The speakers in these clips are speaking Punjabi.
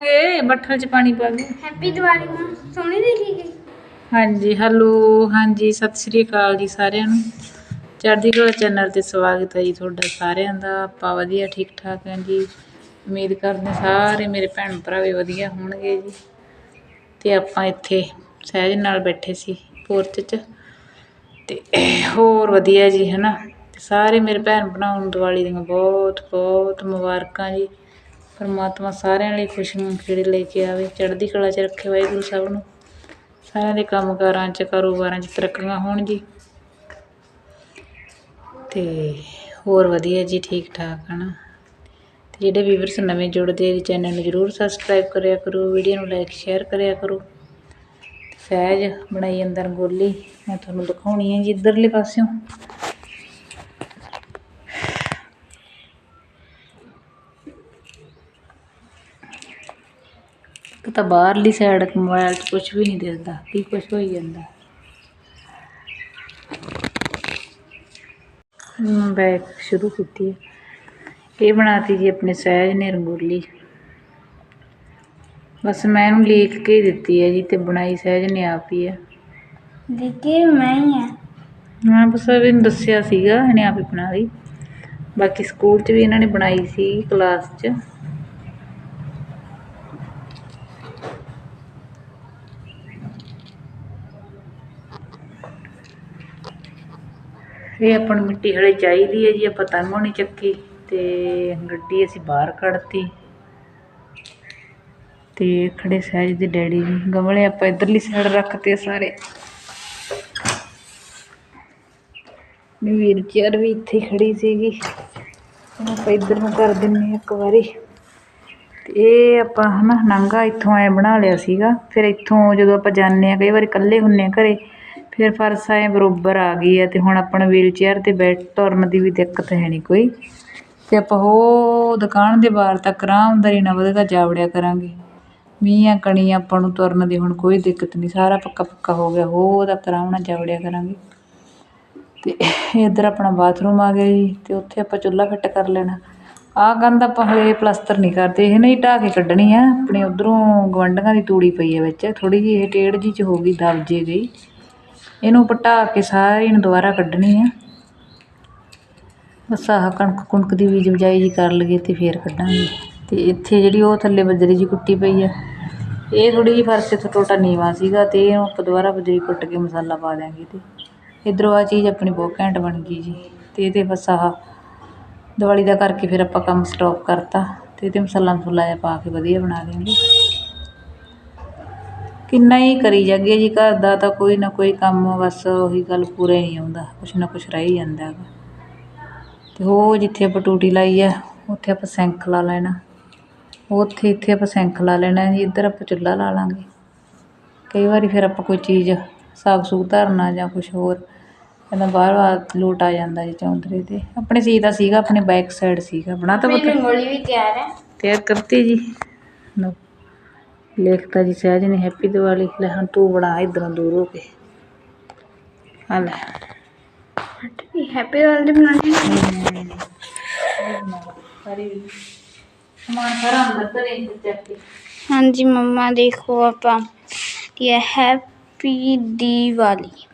ਏ ਬੱਠਲ ਚ ਪਾਣੀ ਪਾ ਦੇ ਹੈਪੀ ਦੀਵਾਲੀ ਮਾਂ ਸੋਹਣੀ ਦੇਖੀ ਗਈ? ਹਾਂਜੀ ਹੈਲੋ ਹਾਂਜੀ ਸਤਿ ਸ੍ਰੀ ਅਕਾਲ ਜੀ ਸਾਰਿਆਂ ਨੂੰ। ਚੜ੍ਹਦੀ ਕਲਾ ਚੈਨਲ ਤੇ ਸਵਾਗਤ ਹੈ ਜੀ ਤੁਹਾਡਾ ਸਾਰਿਆਂ ਦਾ। ਆਪਾਂ ਵਧੀਆ ਠੀਕ ਠਾਕ ਹਾਂ ਜੀ। ਉਮੀਦ ਕਰਦੇ ਸਾਰੇ ਮੇਰੇ ਭੈਣ ਭਰਾ ਵੀ ਵਧੀਆ ਹੋਣਗੇ ਜੀ। ਤੇ ਆਪਾਂ ਇੱਥੇ ਸਹਿਜ ਨਾਲ ਬੈਠੇ ਸੀ ਪੋਰਚ 'ਚ। ਤੇ ਹੋਰ ਵਧੀਆ ਜੀ ਹਨਾ। ਤੇ ਸਾਰੇ ਮੇਰੇ ਭੈਣ ਭਰਾਵਾਂ ਨੂੰ ਦੀਵਾਲੀ ਦੀਆਂ ਬਹੁਤ ਬਹੁਤ ਮੁਬਾਰਕਾਂ ਜੀ। ਪਰਮਾਤਮਾ ਸਾਰਿਆਂ ਲਈ ਖੁਸ਼ੀਆਂ ਖੇੜੇ ਲੈ ਕੇ ਆਵੇ, ਚੜ੍ਹਦੀ ਕਲਾ 'ਚ ਰੱਖੇ ਵਾਹਿਗੁਰੂ ਸਭ ਨੂੰ। ਸਾਰਿਆਂ ਦੇ ਕੰਮਕਾਰਾਂ 'ਚ, ਕਾਰੋਬਾਰਾਂ 'ਚ ਤਰੱਕੀਆਂ ਹੋਣ ਜੀ ਤੇ ਹੋਰ ਵਧੀਆ ਜੀ ਠੀਕ ਠਾਕ ਹਨ? ਤੇ ਜਿਹੜੇ ਵੀਵਰਸ ਨਵੇਂ ਜੁੜਦੇ ਆ ਜੀ ਚੈਨਲ ਨੂੰ ਜਰੂਰ ਸਬਸਕ੍ਰਾਈਬ ਕਰਿਆ ਕਰੋ ਵੀਡੀਓ ਨੂੰ ਲਾਈਕ ਸ਼ੇਅਰ ਕਰਿਆ ਕਰੋ। ਸਹਿਜ ਬਣਾਈ ਅੰਦਰ ਗੋਲੀ, ਮੈਂ ਤੁਹਾਨੂੰ ਦਿਖਾਉਣੀ ਹੈ ਜੀ ਇੱਧਰਲੇ ਪਾਸਿਓਂ। ਇੱਕ ਤਾਂ ਬਾਹਰਲੀ ਸਾਈਡ ਮੋਬਾਈਲ 'ਚ ਕੁਝ ਵੀ ਨਹੀਂ ਦਿਸਦਾ ਕੀ ਕੁਝ ਹੋਈ ਜਾਂਦਾ। ਬੈਕ ਸ਼ੁਰੂ ਕੀਤੀ ਹੈ। ਇਹ ਬਣਾਤੀ ਜੀ ਆਪਣੇ ਸਹਿਜ ਨੇ ਰੰਗੋਲੀ। ਬਸ ਮੈਂ ਇਹਨੂੰ ਲਿਖ ਕੇ ਦਿੱਤੀ ਹੈ ਜੀ ਤੇ ਬਣਾਈ ਸਹਿਜ ਨੇ ਆਪ ਹੀ ਹੈ। ਦੇਖੀ ਮੈਂ ਹੀ ਆ ਹਾਂ ਬਸ ਇਹਨੂੰ ਦੱਸਿਆ ਸੀਗਾ ਇਹਨੇ ਆਪ ਹੀ ਬਣਾ ਲਈ। ਬਾਕੀ ਸਕੂਲ 'ਚ ਵੀ ਇਹਨਾਂ ਨੇ ਬਣਾਈ ਸੀ ਕਲਾਸ 'ਚ। ਇਹ ਆਪਾਂ ਨੂੰ ਮਿੱਟੀ ਹਲੇ ਚਾਹੀਦੀ ਹੈ ਜੀ, ਆਪਾਂ ਤੰਗ ਨਹੀਂ ਚੱਕੀ ਤੇ ਗੱਡੀ ਅਸੀਂ ਬਾਹਰ ਕੱਢਤੀ। ਤੇ ਖੜੇ ਸਹਿਜ ਦੇ ਡੈਡੀ ਜੀ, ਗਮਲੇ ਆਪਾਂ ਇਧਰਲੀ ਸਾਈਡ ਰੱਖਤੇ ਸਾਰੇ। ਮੇਰੀ ਵੀਰ ਚੇਅਰ ਵੀ ਇੱਥੇ ਖੜੀ ਸੀਗੀ। ਹੁਣ ਆਪਾਂ ਇੱਧਰ ਨੂੰ ਕਰ ਦਿੰਨੇ ਹਾਂ ਇੱਕ ਵਾਰੀ। ਇਹ ਆਪਾਂ ਹਨਾ ਨੰਗਾ ਇੱਥੋਂ ਐ ਬਣਾ ਲਿਆ ਸੀਗਾ, ਫਿਰ ਇੱਥੋਂ ਜਦੋਂ ਆਪਾਂ ਜਾਂਦੇ ਆ ਕਈ ਵਾਰ ਇਕੱਲੇ ਹੁੰਨੇ ਆ ਘਰੇ ਫਿਰ ਫਰਸ ਐ ਬਰੋਬਰ ਆ ਗਈ ਆ ਅਤੇ ਹੁਣ ਆਪਾਂ ਨੂੰ ਵੀਲ ਚੇਅਰ ਤੇ ਬੈਠ ਤੁਰਨ ਦੀ ਵੀ ਦਿੱਕਤ ਹੈ ਨਹੀਂ ਕੋਈ। ਅਤੇ ਆਪਾਂ ਉਹ ਦੁਕਾਨ ਦੇ ਬਾਹਰ ਤੱਕ ਆਰਾਮਦਾਰੀ ਨਾਲ ਵਧਗਾ ਜਾਵੜਿਆ ਕਰਾਂਗੇ। ਮੀਂਹ ਆ ਕਣੀ ਆਪਾਂ ਨੂੰ ਤੁਰਨ ਦੀ ਹੁਣ ਕੋਈ ਦਿੱਕਤ ਨਹੀਂ, ਸਾਰਾ ਪੱਕਾ ਪੱਕਾ ਹੋ ਗਿਆ, ਹੋ ਉਹਦਾ ਕਰਾਉਣਾ ਜਾਵੜਿਆ ਕਰਾਂਗੇ। ਅਤੇ ਇੱਧਰ ਆਪਣਾ ਬਾਥਰੂਮ ਆ ਗਿਆ ਜੀ ਅਤੇ ਉੱਥੇ ਆਪਾਂ ਚੁੱਲ੍ਹਾ ਫਿੱਟ ਕਰ ਲੈਣਾ। ਆਹ ਕੰਧ ਆਪਾਂ ਹਲੇ ਪਲਸਤਰ ਨਹੀਂ ਕਰਦੇ, ਇਹ ਨਹੀਂ ਢਾਹ ਕੇ ਕੱਢਣੀ ਆ, ਆਪਣੇ ਉਧਰੋਂ ਗਵੰਡੀਆਂ ਦੀ ਤੂੜੀ ਪਈ ਹੈ ਵਿੱਚ ਥੋੜੀ ਜਿਹੀ ਇਹ ਟੇੜ ਜੀ ਚ ਹੋ ਗਈ, ਦਬ ਜੇ ਗਈ। ਇਹਨੂੰ ਪਟਾ ਕੇ ਸਾਰੀ ਨੂੰ ਦੁਬਾਰਾ ਕੱਢਣੀ ਆ। ਬਸ ਆਹ ਕਣਕ ਕੁਣਕ ਦੀ ਬੀਜ ਬਜਾਈ ਜੀ ਕਰ ਲਈਏ ਤੇ ਫੇਰ ਕੱਢਾਂਗੇ। ਤੇ ਇੱਥੇ ਜਿਹੜੀ ਉਹ ਥੱਲੇ ਬਜਰੀ ਜੀ ਕੁੱਟੀ ਪਈ ਆ, ਇਹ ਥੋੜੀ ਜਿਹੀ ਫਰਸ਼ ਤੋਂ ਟੋਟਾ ਨੀਵਾ ਸੀਗਾ ਤੇ ਇਹਨੂੰ ਆਪਾਂ ਦੁਬਾਰਾ ਬਜਰੀ ਕੁੱਟ ਕੇ ਮਸਾਲਾ ਪਾ ਦਿਆਂਗੇ ਤੇ। ਇਧਰੋਂ ਆ ਚੀਜ਼ ਆਪਣੀ ਬਹੁਤ ਘੈਂਟ ਬਣ ਗਈ ਜੀ। ਤੇ ਇਹਦੇ ਬਸ ਆਹ ਦਿਵਾਲੀ ਦਾ ਕਰਕੇ ਫਿਰ ਆਪਾਂ ਕੰਮ ਸਟਾਪ ਕਰਤਾ ਤੇ ਇਹਦੇ ਮਸਾਲਾ ਮਸੂਲਾ ਜਿਹਾ ਪਾ ਕੇ ਵਧੀਆ ਬਣਾ ਦਿਆਂਗੇ। ਕਿੰਨਾ ਹੀ ਕਰੀ ਜਾਗੇ ਜੀ ਘਰ ਦਾ ਤਾਂ ਕੋਈ ਨਾ ਕੋਈ ਕੰਮ ਬਸ ਉਹੀ ਗੱਲ ਪੂਰਾ ਹੀ ਨਹੀਂ ਆਉਂਦਾ ਕੁਛ ਨਾ ਕੁਛ ਰਹਿ ਹੀ ਜਾਂਦਾ ਹੈਗਾ। ਤੇ ਉਹ ਜਿੱਥੇ ਆਪਾਂ ਟੂਟੀ ਲਾਈ ਆ ਉੱਥੇ ਆਪਾਂ ਸਿੰਕ ਲਾ ਲੈਣਾ। ਉੱਥੇ ਇੱਥੇ ਆਪਾਂ ਸਿੰਕ ਲਾ ਲੈਣਾ ਜੀ ਇੱਧਰ ਆਪਾਂ ਚੁੱਲ੍ਹਾ ਲਾ ਲਾਂਗੇ। ਕਈ ਵਾਰੀ ਫਿਰ ਆਪਾਂ ਕੋਈ ਚੀਜ਼ ਸਾਗ ਸੂਗ ਧਰਨਾ ਜਾਂ ਕੁਛ ਹੋਰ ਕਹਿੰਦਾ ਬਾਹਰ ਬਾਹਰ ਲੋਟ ਆ ਜਾਂਦਾ ਜੀ ਚੌਂਤਰੇ ਤੇ। ਆਪਣੇ ਸੀ ਦਾ ਸੀਗਾ ਆਪਣੇ ਬੈਕ ਸਾਈਡ ਸੀਗਾ ਬਣਾ ਤਾਂ ਮੇਰੀ ਪੁੱਤ ਰੰਗੋਲੀ ਵੀ ਤਿਆਰ ਹੈ। ਤਿਆਰ ਕਰਤੀ ਜੀ। लेख्ता जी सहज नहीं हैप्पी दिवाली। ले हम तू बड़ा इधर दूर हो गए अल हैप्पी दिवाली बनानी हाँ जी मम्मा देखो आप। ये हैप्पी दिवाली।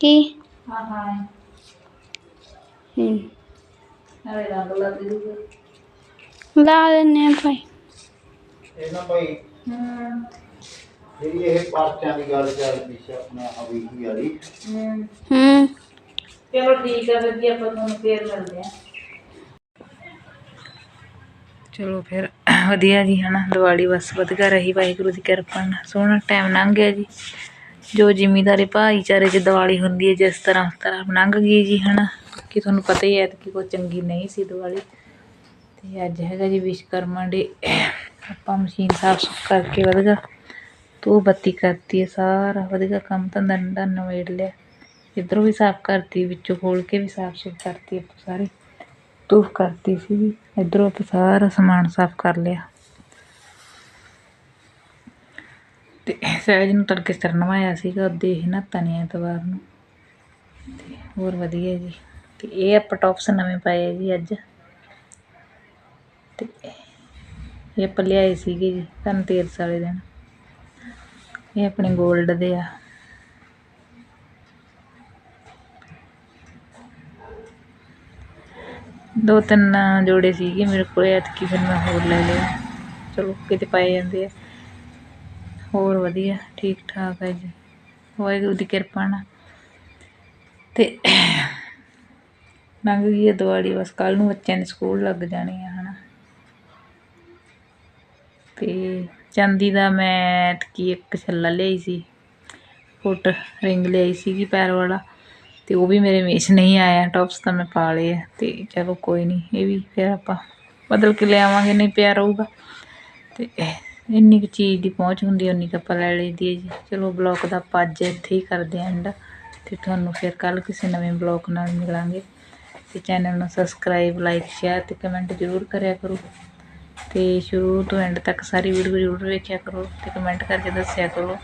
की? हाँ हाँ। ਲਾ ਲੈਨੇ ਆ ਭਾਈ। ਇਹ ਭਾਈ ਜਿਹੜੀ ਇਹ ਪਾਰਟਾਂ ਦੀ ਗੱਲ ਚੱਲਦੀ ਸੀ ਆਪਣਾ ਹਵੇਲੀ ਵਾਲੀ। ਹੂੰ। ਚਲੋ ਠੀਕ ਆ ਵਧੀਆ ਆਪਾਂ ਤੁਹਾਨੂੰ ਫੇਰ ਮਿਲਦੇ ਆ। ਚਲੋ ਫਿਰ ਵਧੀਆ ਜੀ ਹਨਾ ਦੀਵਾਲੀ ਬਸ ਵਧੀਆ ਰਹੀ ਵਾਹਿਗੁਰੂ ਦੀ ਕਿਰਪਾ ਨਾਲ। ਸੋਹਣਾ ਟਾਈਮ ਲੰਘ ਗਿਆ ਜੀ। ਜੋ ਜ਼ਿਮੀਦਾਰੇ ਭਾਈਚਾਰੇ 'ਚ ਦੀਵਾਲੀ ਹੁੰਦੀ ਹੈ ਜਿਸ ਤਰ੍ਹਾਂ ਉਸ ਤਰ੍ਹਾਂ ਲੰਘ ਗਈ ਜੀ ਹਨਾ। ਕਿ ਤੁਹਾਨੂੰ ਪਤਾ ਹੀ ਹੈ ਕਿ ਕੋਈ ਚੰਗੀ ਨਹੀਂ ਸੀ ਦੀਵਾਲੀ। ਤੇ ਅੱਜ ਹੈਗਾ ਜੀ ਵਿਸ਼ਕਰਮਾ ਡੇ। ਆਪਾਂ ਮਸ਼ੀਨ ਸਾਫ਼ ਸੁਥ ਕਰਕੇ ਵਧੀਆ ਤੂੰ ਬੱਤੀ ਕਰਤੀ ਹੈ, ਸਾਰਾ ਵਧੀਆ ਕੰਮ ਧੰਦਾ ਦਾ ਨਵੇੜ ਲਿਆ। ਇੱਧਰੋਂ ਵੀ ਸਾਫ਼ ਕਰਤੀ, ਵਿੱਚੋਂ ਖੋਲ ਕੇ ਵੀ ਸਾਫ਼ ਸੁਥ ਕਰਤੀ ਆਪਾਂ ਸਾਰੀ। ਧੂਫ ਕਰਤੀ ਸੀ ਇੱਧਰੋਂ ਆਪਾਂ ਸਾਰਾ ਸਮਾਨ ਸਾਫ਼ ਕਰ ਲਿਆ। ਤੇ ਸਹਿਜ ਨੂੰ ਤੜਕੇ ਸਿਰ ਨਵਾਇਆ ਸੀਗਾ, ਉਹਦੇ ਇਹ ਨਹਾਤਾ ਨਹੀਂ ਐਤਵਾਰ ਨੂੰ। ਤੇ ਹੋਰ ਵਧੀਆ ਜੀ। ਤੇ ਇਹ ਆਪਾਂ ਟੌਪਸ ਨਵੇਂ ਪਾਏ ਜੀ ਅੱਜ। ਤੇ ਇਹ ਆਪਾਂ ਲਿਆਏ ਸੀਗੇ ਜੀ ਧਨਤੇਰਸ ਵਾਲੇ ਦਿਨ। ਇਹ ਆਪਣੇ 골ਡ ਦੇ ਆ। ਦੋ ਤਿੰਨ ਜੋੜੇ ਸੀਗੇ ਮੇਰੇ ਕੋਲ, ਐਤਕੀ ਫਿਰ ਮੈਂ ਹੋਰ ਲੈ ਲਿਆ ਚਲੋ, ਕਿਤੇ ਪਾਏ ਜਾਂਦੇ ਆ। ਹੋਰ ਵਧੀਆ ਠੀਕ ਠਾਕ ਹੈ ਜੀ। ਵਾਹਿਗੁਰੂ ਦੀ ਕਿਰਪਾ ਨਾਲ। ਤੇ ਲੰਘ ਗਈ ਹੈ ਦੀਵਾਲੀ, ਬਸ ਕੱਲ ਨੂੰ ਬੱਚਿਆਂ ਦੇ ਸਕੂਲ ਲੱਗ ਜਾਣੇ ਆ। ਤੇ ਚਾਂਦੀ ਦਾ ਮੈਂ ਐਤਕੀ ਇੱਕ ਛੱਲਾ ਲਿਆਈ ਸੀ ਫੁੱਟ ਰਿੰਗ ਲਿਆਈ ਸੀਗੀ ਪੈਰ ਵਾਲਾ ਤੇ ਉਹ ਵੀ ਮੇਰੇ ਮੇਚ ਨਹੀਂ ਆਇਆ, ਟੌਪਸ ਤਾਂ ਮੈਂ ਪਾ ਲਏ ਆ ਤੇ ਚਲੋ ਕੋਈ ਨਹੀਂ, ਇਹ ਵੀ ਫਿਰ ਆਪਾਂ ਬਦਲ ਕੇ ਲਿਆਵਾਂਗੇ ਨਹੀਂ ਪਿਆ ਰਹੂਗਾ ਤੇ ਇੰਨੀ ਕੁ ਚੀਜ਼ ਦੀ ਪਹੁੰਚ ਹੁੰਦੀ ਉਨੀ ਕੁ ਆਪਾਂ ਲੈ ਲਈਦੀ ਹੈ ਜੀ। ਚਲੋ ਬਲੌਗ ਦਾ ਆਪਾਂ ਅੱਜ ਇੱਥੇ ਹੀ ਕਰਦੇ ਹਾਂ ਐਂਡ ਤੇ ਤੁਹਾਨੂੰ ਫਿਰ ਕੱਲ ਕਿਸੇ ਨਵੇਂ ਬਲੌਗ ਨਾਲ ਮਿਲਾਂਗੇ ਤੇ ਚੈਨਲ ਨੂੰ ਸਬਸਕ੍ਰਾਈਬ ਲਾਈਕ ਸ਼ੇਅਰ ਤੇ ਕਮੈਂਟ ਜ਼ਰੂਰ ਕਰਿਆ ਕਰੋ। ਤੇ ਸ਼ੁਰੂ ਤੋਂ ਐਂਡ ਤੱਕ ਸਾਰੀ ਵੀਡੀਓ ਜ਼ਰੂਰ ਵੇਖਿਆ ਕਰੋ ਤੇ ਕਮੈਂਟ ਕਰਕੇ ਦੱਸਿਆ ਕਰੋ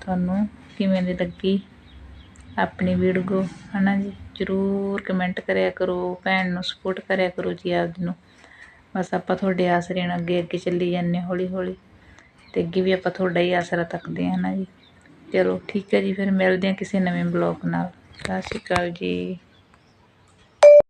ਤੁਹਾਨੂੰ ਕਿਵੇਂ ਦੀ ਲੱਗੀ ਆਪਣੀ ਵੀਡੀਓ ਹਨਾ ਜੀ? ਜ਼ਰੂਰ ਕਮੈਂਟ ਕਰਿਆ ਕਰੋ, ਭੈਣ ਨੂੰ ਸਪੋਰਟ ਕਰਿਆ ਕਰੋ ਜੀ ਆਪਦੀ ਨੂੰ। ਬਸ ਆਪਾਂ ਤੁਹਾਡੇ ਆਸਰੇ ਨਾਲ ਅੱਗੇ ਅੱਗੇ ਚੱਲੀ ਜਾਂਦੇ ਹੌਲੀ ਹੌਲੀ ਤੇ ਅੱਗੇ ਵੀ ਆਪਾਂ ਤੁਹਾਡਾ ਹੀ ਆਸਰਾ ਤੱਕਦੇ ਹਾਂ ਨਾ ਜੀ? ਚਲੋ ਠੀਕ ਹੈ ਜੀ, ਫਿਰ ਮਿਲਦੇ ਹਾਂ ਕਿਸੇ ਨਵੇਂ ਬਲੌਗ ਨਾਲ। ਸਤਿ ਸ਼੍ਰੀ ਅਕਾਲ ਜੀ।